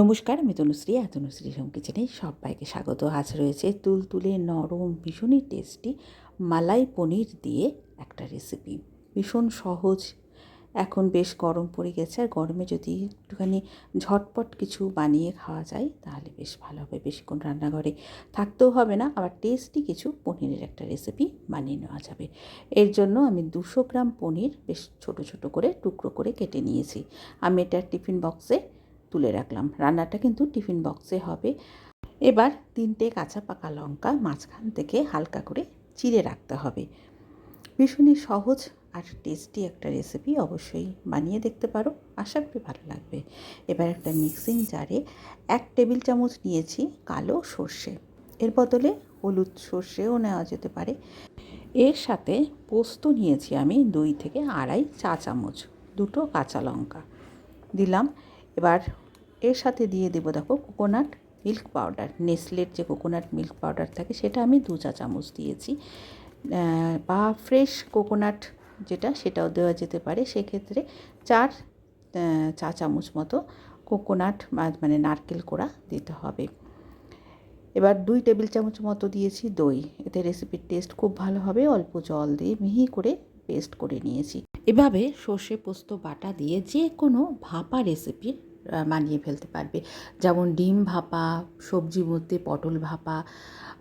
নমস্কার, আমি তনুশ্রী তনুশ্রী হোম কিচেনে সবাইকে স্বাগত। আজ রয়েছে তুলতুলে নরম, ভীষণই টেস্টি মালাই পনির দিয়ে একটা রেসিপি ভীষণ সহজ। এখন বেশ গরম পড়ে গেছে, আর গরমে যদি একটুখানি ঝটপট কিছু বানিয়ে খাওয়া যায়, তাহলে বেশ ভালো হবে। বেশিক্ষণ রান্নাঘরে থাকতেও হবে না, আবার টেস্টি কিছু পনিরের একটা রেসিপি বানিয়ে নেওয়া যাবে। এর জন্য আমি দুশো গ্রাম পনির বেশ ছোট ছোট করে টুকরো করে কেটে নিয়েছি। আমি এটা টিফিন বক্সে তুলে রাখলাম। রান্নাটা কিন্তু টিফিন বক্সে হবে। এবার তিনটে কাঁচা পাকা লঙ্কা মাঝখান থেকে হালকা করে চিড়ে রাখতে হবে। ভীষণই সহজ আর টেস্টি একটা রেসিপি অবশ্যই বানিয়ে দেখতে পারো। আশা করি ভালো লাগবে। এবার একটা মিক্সিং জারে এক টেবিল চামচ নিয়েছি কালো সর্ষে। এর বদলে হলুদ সর্ষেও নেওয়া যেতে পারে। এর সাথে পোস্ত নিয়েছি আমি দুই থেকে আড়াই চা চামচ, দুটো কাঁচা লঙ্কা। দিলাম। এবার এর সাথে দিয়ে দেবো দেখো কোকোনাট মিল্ক পাউডার নেসলের যে কোকোনাট মিল্ক পাউডার থাকে সেটা আমি দু চা চামচ দিয়েছি। বা ফ্রেশ কোকোনাট যেটা সেটাও দেওয়া যেতে পারে। সেক্ষেত্রে চার চা চামচ মতো কোকোনাট মানে নারকেল কোড়া দিতে হবে। এবার দুই টেবিল চামচ মতো দিয়েছি দই। এতে রেসিপির টেস্ট খুব ভালো হবে। অল্প জল দিয়ে মিহি করে পেস্ট করে নিয়েছি। এভাবে সর্ষে পোস্ত বাটা দিয়ে যে কোনো ভাপা রেসিপির বানিয়ে ফেলতে পারবে। যেমন ডিম ভাপা, সবজি মধ্যে পটল ভাপা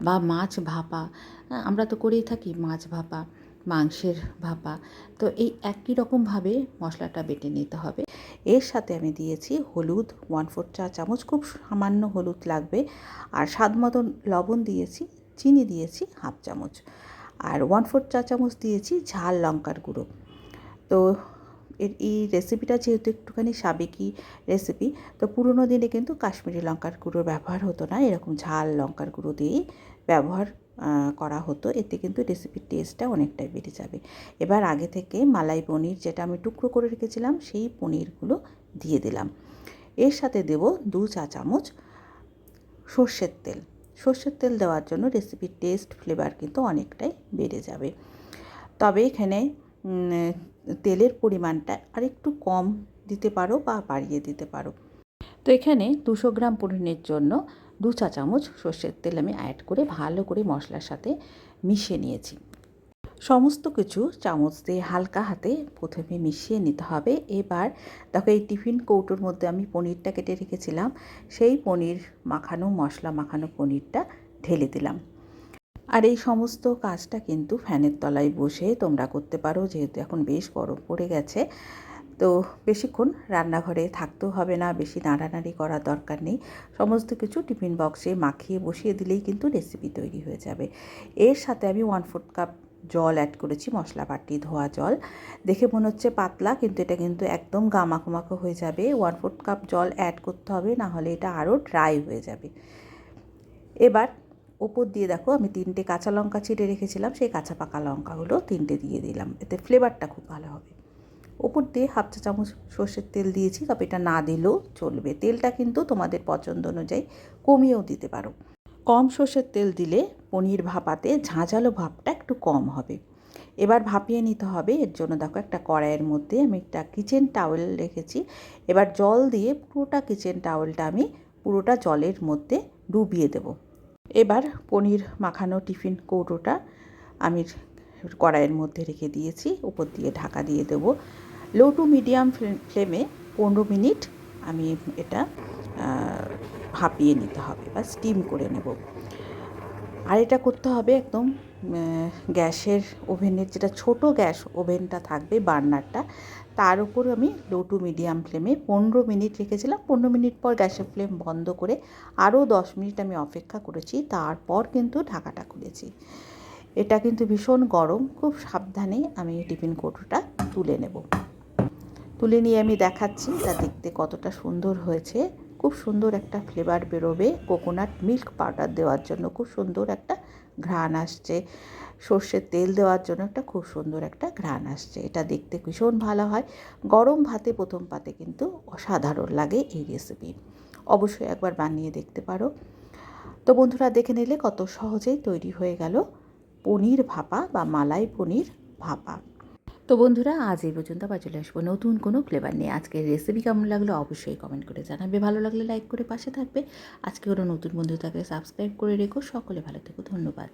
বা মাছ ভাপা। আমরা তো করেই থাকি মাছ ভাপা, মাংসের ভাপা। তো এই একই রকমভাবে মশলাটা বেটে নিতে হবে। এর সাথে আমি দিয়েছি হলুদ ওয়ান ফোর চা চামচ, খুব সামান্য হলুদ লাগবে। আর স্বাদ মতন লবণ দিয়েছি, চিনি দিয়েছি হাফ চামচ। আর ওয়ান ফোর চা চামচ দিয়েছি ঝাল লঙ্কার গুঁড়ো। তো এর, এই রেসিপিটা যেহেতু একটুখানি সাবেকি রেসিপি তো পুরোনো দিনে কিন্তু কাশ্মীরি লঙ্কার গুঁড়োর ব্যবহার হতো না। এরকম ঝাল লঙ্কার গুঁড়ো দিয়েই ব্যবহার করা হতো। এতে কিন্তু রেসিপির টেস্টটা অনেকটাই বেড়ে যাবে। এবার আগে থেকে মালাই পনির যেটা আমি টুকরো করে রেখেছিলাম, সেই পনিরগুলো দিয়ে দিলাম। এর সাথে দেব দু চা চামচ সর্ষের তেল। সর্ষের তেল দেওয়ার জন্য রেসিপির টেস্ট ফ্লেভার কিন্তু অনেকটাই বেড়ে যাবে। তবে এখানে তেলের পরিমাণটা আরেকটু কম দিতে পারো বা বাড়িয়ে দিতে পারো। তো এখানে দুশো গ্রাম পনিরের জন্য দু চা চামচ সর্ষের তেল আমি অ্যাড করে ভালো করে মশলার সাথে মিশিয়ে নিয়েছি। সমস্ত কিছু চামচ দিয়ে হালকা হাতে প্রথমে মিশিয়ে নিতে হবে। এবার দেখো এই টিফিন কৌটোর মধ্যে আমি পনিরটা কেটে রেখেছিলাম। সেই পনির মাখানো, মশলা মাখানো পনিরটা ঢেলে দিলাম। আর এই সমস্ত কাজটা কিন্তু ফ্যানের তলায় বসে তোমরা করতে পারো, যেহেতু এখন বেশ গরম পড়ে গেছে। তো বেশিক্ষণ রান্নাঘরে থাকতেও হবে না, বেশি নাড়ানাড়ি করার দরকার নেই। সমস্ত কিছু টিফিন বক্সে মাখিয়ে বসিয়ে দিলেই কিন্তু রেসিপি তৈরি হয়ে যাবে। এর সাথে আমি ওয়ান ফোর্থ কাপ জল অ্যাড করেছি, মশলা বাটি, ধোয়া জল। দেখে মনে হচ্ছে পাতলা, কিন্তু এটা কিন্তু একদম গামাখো হয়ে যাবে। ওয়ান ফোর্থ কাপ জল অ্যাড করতে হবে না হলে এটা আরও ড্রাই হয়ে যাবে। এবার ওপর দিয়ে দেখো আমি তিনটে কাঁচা লঙ্কা ছিটে রেখেছিলাম, সেই কাঁচা পাকা লঙ্কাগুলো তিনটে দিয়ে দিলাম। এতে ফ্লেভারটা খুব ভালো হবে। ওপর দিয়ে হাফ চা চামচ সর্ষের তেল দিয়েছি, তবে এটা না দিলেও চলবে। তেলটা কিন্তু তোমাদের পছন্দ অনুযায়ী কমিয়েও দিতে পারো। কম সর্ষের তেল দিলে পনির ভাপাতে ঝাঁঝালো ভাবটা একটু কম হবে। এবার ভাপিয়ে নিতে হবে। এর জন্য দেখো একটা কড়াইয়ের মধ্যে আমি একটা কিচেন টাওয়েল রেখেছি। এবার জল দিয়ে পুরোটা কিচেন টাওয়েলটা আমি পুরোটা জলের মধ্যে ডুবিয়ে দেব। এবার পনির মাখানো টিফিন কৌটোটা আমি কড়াইয়ের মধ্যে রেখে দিয়েছি, উপর দিয়ে ঢাকা দিয়ে দেবো। লো টু মিডিয়াম ফ্লেমে পনেরো মিনিট আমি এটা হাঁপিয়ে নিতে হবে বা স্টিম করে নেব। আর এটা করতে হবে একদম গ্যাসের ওভেনের যেটা ছোট গ্যাস ওভেনটা থাকবে, বার্নারটা, তার উপর আমি লো টু মিডিয়াম ফ্লেমে পনেরো মিনিট রেখেছিলাম। পনেরো মিনিট পর গ্যাসের ফ্লেম বন্ধ করে আরও দশ মিনিট আমি অপেক্ষা করেছি, তারপর কিন্তু ঢাকাটা খুলেছি। এটা কিন্তু ভীষণ গরম, খুব সাবধানে আমি টিফিন কৌটোটা তুলে নেব। তুলে নিয়ে আমি দেখাচ্ছি তা দেখতে কতটা সুন্দর হয়েছে। খুব সুন্দর একটা ফ্লেভার বেরোবে। কোকোনাট মিল্ক পাউডার দেওয়ার জন্য খুব সুন্দর একটা ঘ্রাণ আসছে। সর্ষের তেল দেওয়ার জন্য একটা খুব সুন্দর একটা ঘ্রাণ আসছে। এটা দেখতে ভীষণ ভালো হয়। গরম ভাতে প্রথম পাতে কিন্তু অসাধারণ লাগে এই রেসিপি অবশ্যই একবার বানিয়ে দেখতে পারো। তো বন্ধুরা, দেখে নিলে কত সহজেই তৈরি হয়ে গেল পনির ভাপা বা মালাই পনির ভাপা। তো বন্ধুরা, আজ এই পর্যন্ত আবার চলে আসব নতুন কোনো ফ্লেভার নিয়ে। আজকের রেসিপি কেমন লাগল অবশ্যই কমেন্ট করে জানাবে। ভালো লাগলে লাইক করে পাশে থাকবে। আজকে কোনো নতুন বন্ধু থাকলে সাবস্ক্রাইব করে রেখো। সকলে ভালো থেকো। ধন্যবাদ।